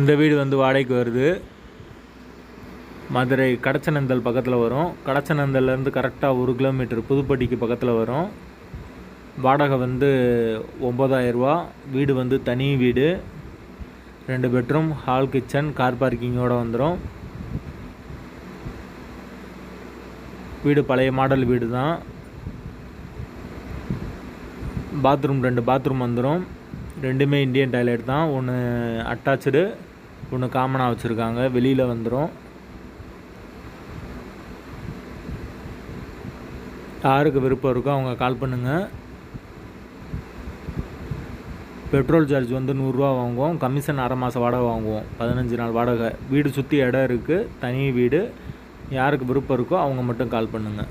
இந்த வீடு வந்து வாடகைக்கு வருது. மதுரை கடச்சநந்தல் பக்கத்தில் வரும். கடச்சநந்தல்லேருந்து கரெக்டாக ஒரு கிலோமீட்டர் புதுப்பட்டிக்கு பக்கத்தில் வரும். வாடகை வந்து ஒம்பதாயிரரூபா வீடு வந்து தனி வீடு. ரெண்டு பெட்ரூம் ஹால் கிச்சன் கார் பார்க்கிங்கோடு வந்துடும் வீடு பழைய மாடல் வீடு தான் பாத்ரூம் ரெண்டு பாத்ரூம் வந்துடும் ரெண்டுமே இந்தியன் டாய்லெட் தான். ஒன்று அட்டாச்சு ஒன்று காமனாக வச்சுருக்காங்க. வெளியில் வந்துடும் யாருக்கு விருப்பம் இருக்கோ அவங்க கால் பண்ணுங்கள் பெட்ரோல் சார்ஜ் வந்து நூறுரூவா வாங்குவோம். கமிஷன் அரை மாதம் வாடகை வாங்குவோம். பதினஞ்சு நாள் வாடகை. வீடு சுற்றி இடம் இருக்குது தனி வீடு. யாருக்கு விருப்பம் இருக்கோ அவங்க மட்டும் கால் பண்ணுங்கள்